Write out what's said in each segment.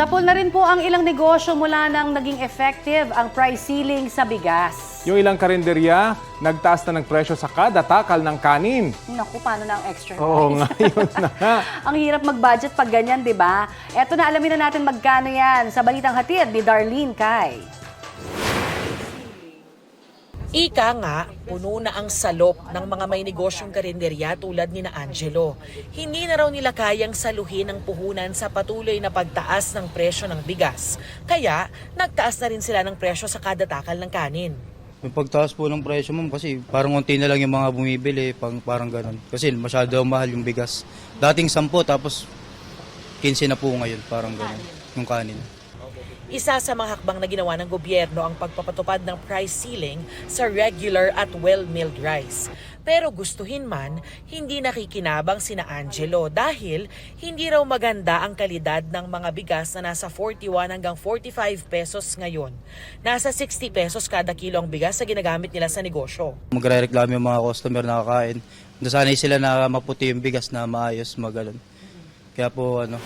Sapol na rin po ang ilang negosyo mula nang naging effective ang price ceiling sa bigas. Yung ilang karinderya, nagtaas na ng presyo sa kada takal ng kanin. Naku, paano na ang extra Oo rice? nga, yun na nga. ang hirap mag-budget pag ganyan, di ba? Eto na, alamin na natin magkano yan sa balitang hatid ni Darlene Kai. Ika nga, puno na ang salop ng mga may negosyong karinderya tulad ni na Angelo. Hindi na raw nila kayang saluhin ang puhunan sa patuloy na pagtaas ng presyo ng bigas. Kaya, nagtaas na rin sila ng presyo sa kada takal ng kanin. Yung pagtaas po ng presyo ma'am kasi parang unti na lang yung mga bumibili, pang, parang ganun. Kasi masyado mahal yung bigas. Dating 10 tapos 15 na po ngayon, parang ganun, yung kanin. Isa sa mga hakbang na ginawa ng gobyerno ang pagpapatupad ng price ceiling sa regular at well-milled rice. Pero gustuhin man, hindi nakikinabang sina Angelo dahil hindi raw maganda ang kalidad ng mga bigas na nasa 41 hanggang 45 pesos ngayon. Nasa 60 pesos kada kilo ang bigas na ginagamit nila sa negosyo. Magre-reklamo yung mga customer na kakain. Nasanay sila na maputi yung bigas na maayos, magalan. Kaya po ano,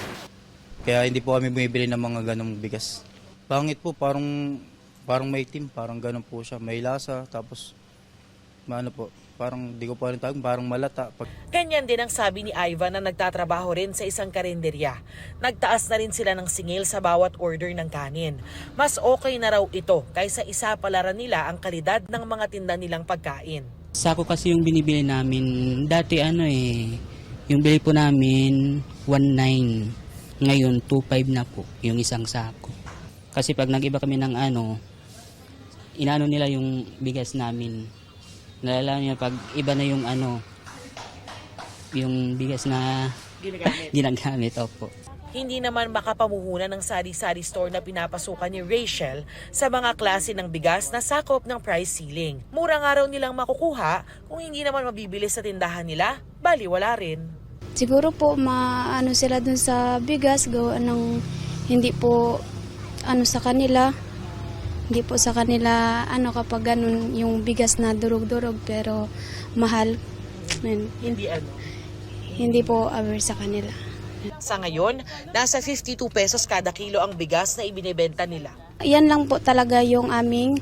kaya hindi po kami bumibili ng mga ganong bigas. Pangit po, parang parang may team, parang ganon po siya. May lasa, tapos ano po, parang di ko po alam tawag, parang malata. Pag, Ganyan din ang sabi ni Ivan na nagtatrabaho rin sa isang karinderya. Nagtaas na rin sila ng singil sa bawat order ng kanin. Mas okay na raw ito kaysa isa palaran nila ang kalidad ng mga tinda nilang pagkain. Sako kasi yung binibili namin, dati ano eh, yung bili po namin 1.9, ngayon 2.5 na po yung isang sako. Kasi pag nag-iba kami ng ano, inaano nila yung bigas namin. Nalala niya pag iba na yung ano, yung bigas na ginagamit, opo. Hindi naman makapamuhunan ng sari-sari store na pinapasukan ni Rachel sa mga klase ng bigas na sakop ng price ceiling. Mura nga raw nilang makukuha kung hindi naman mabibili sa tindahan nila, bali wala rin. Siguro po maano sila dun sa bigas gawa ng hindi po ano sa kanila hindi po sa kanila ano kapag ganun yung bigas na durog-durog pero mahal Yun, Hindi ano. hindi po aware sa kanila. Sa ngayon, nasa 52 pesos kada kilo ang bigas na ibinebenta nila. Yan lang po talaga yung aming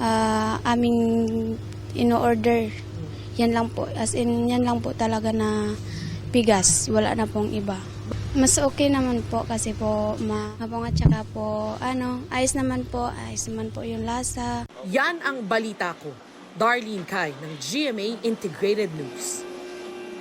ah, aming ino-order. Yan lang po as in yan lang po talaga na bigas, wala na pong iba. Mas okay naman po kasi po mahabang at saka po ano, ayos naman po, ayos naman po yung lasa. Yan ang balita ko. Darlene Kai ng GMA Integrated News.